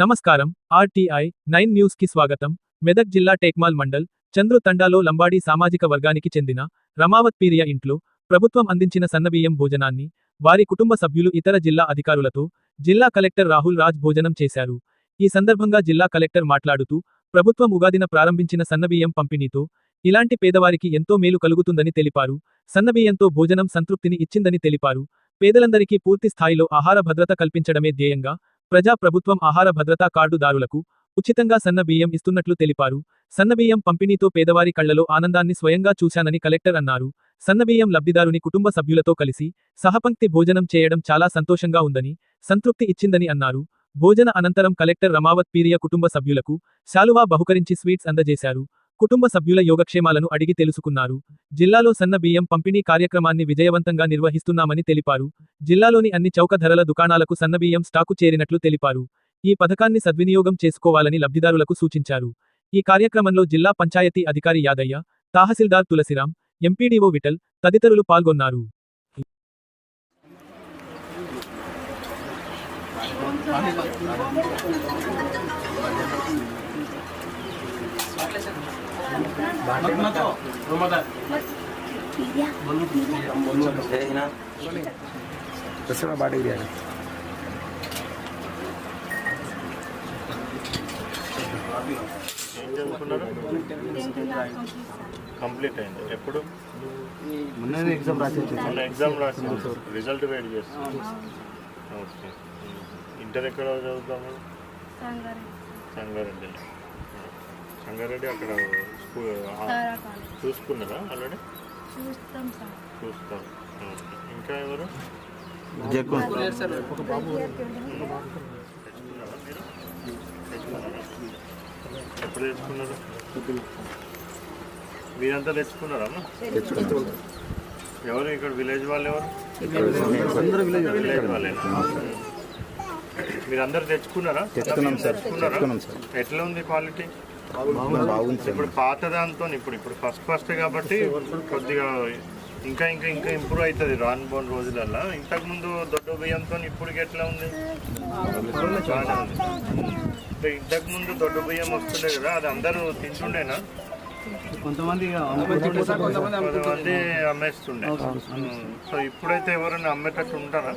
నమస్కారం RTI nine న్యూస్కి స్వాగతం. మెదక్ జిల్లా టేక్మాల్ మండల్ చంద్రు తండాలో లంబాడీ సామాజిక వర్గానికి చెందిన రమావత్ పీరియా ఇంట్లో ప్రభుత్వం అందించిన సన్నబియ్యం భోజనాన్ని వారి కుటుంబ సభ్యులు ఇతర జిల్లా అధికారులతో జిల్లా కలెక్టర్ రాహుల్ రాజ్ భోజనం చేశారు. ఈ సందర్భంగా జిల్లా కలెక్టర్ మాట్లాడుతూ ప్రభుత్వం ఉగాదిన ప్రారంభించిన సన్నబియ్యం పంపిణీతో ఇలాంటి పేదవారికి ఎంతో మేలు కలుగుతుందని తెలిపారు. సన్నబియ్యంతో భోజనం సంతృప్తిని ఇచ్చిందని తెలిపారు. పేదలందరికీ పూర్తి స్థాయిలో ఆహార భద్రత కల్పించడమే ధ్యేయంగా ప్రజా ప్రభుత్వం ఆహార భద్రతా కార్డుదారులకు ఉచితంగా సన్న బియ్యం ఇస్తున్నట్లు తెలిపారు. సన్నబియ్యం పంపిణీతో పేదవారి కళ్ళలో ఆనందాన్ని స్వయంగా చూశానని కలెక్టర్ అన్నారు. సన్నబియ్యం లబ్ధిదారుని కుటుంబ సభ్యులతో కలిసి సహపంక్తి భోజనం చేయడం చాలా సంతోషంగా ఉందని సంతృప్తి ఇచ్చిందని అన్నారు. భోజన అనంతరం కలెక్టర్ రమావత్ పీరియ కుటుంబ సభ్యులకు శాలువా బహుకరించి స్వీట్స్ అందజేశారు. కుటుంబ సభ్యుల యోగక్షేమాలను అడిగి తెలుసుకున్నారు. జిల్లాలో సన్న బియ్యం పంపిణీ కార్యక్రమాన్ని విజయవంతంగా నిర్వహిస్తున్నామని తెలిపారు. జిల్లాలోని అన్ని చౌక ధరల దుకాణాలకు సన్నబియ్యం స్టాకు చేరినట్లు తెలిపారు. ఈ పథకాన్ని సద్వినియోగం చేసుకోవాలని లబ్ధిదారులకు సూచించారు. ఈ కార్యక్రమంలో జిల్లా పంచాయతీ అధికారి Yadaiah tahsildar Tulasiram M P D O Vithal తదితరులు పాల్గొన్నారు. दस में बांट दिया ఏం చదువుకున్నారు కంప్లీట్ అయింది ఎప్పుడు మొన్న ఎగ్జామ్ రాసి వచ్చింది మొన్న ఎగ్జామ్ రాసి రిజల్ట్ వెయిట్ చేస్తాం ఓకే ఇంటర్ ఎక్కడ చదువుతాము సంగారెడ్డి సంగారెడ్డి అక్కడ చూసుకున్నారా ఆల్రెడీ? చూస్తాం సార్. చూస్తాం. ఇంకా ఎవరు? ఎప్పుడు తెచ్చుకున్నారు? మీరంతా తెచ్చుకున్నారా అమ్మ? ఎవరు? ఇక్కడ విలేజ్ వాళ్ళు ఎవరు? విలేజ్ వాళ్ళే. మీరు అందరు తెచ్చుకున్నారా? తెచ్చుకున్నాం సార్. తెచ్చుకున్నారా? తెచ్చుకున్నాం సార్. ఎట్లా ఉంది క్వాలిటీ? ఇప్పుడు పాత దాంతో ఇప్పుడు ఇప్పుడు ఫస్ట్ ఫస్ట్ కాబట్టి కొద్దిగా ఇంకా ఇంకా ఇంకా ఇంప్రూవ్ అవుతుంది రాను పోని రోజులల్లో. ఇంతకు ముందు దొడ్డ బియ్యంతో ఇప్పుడు ఎట్లా ఉంది? బాగానే ఉంది. అంటే ఇంతకు ముందు దొడ్డ బియ్యం వస్తుండే కదా అది అందరూ తింటుండేనా? కొంతమంది కొంతమంది అమ్మేస్తుండే. సో ఇప్పుడైతే ఎవరైనా అమ్మేటట్టు ఉంటారా?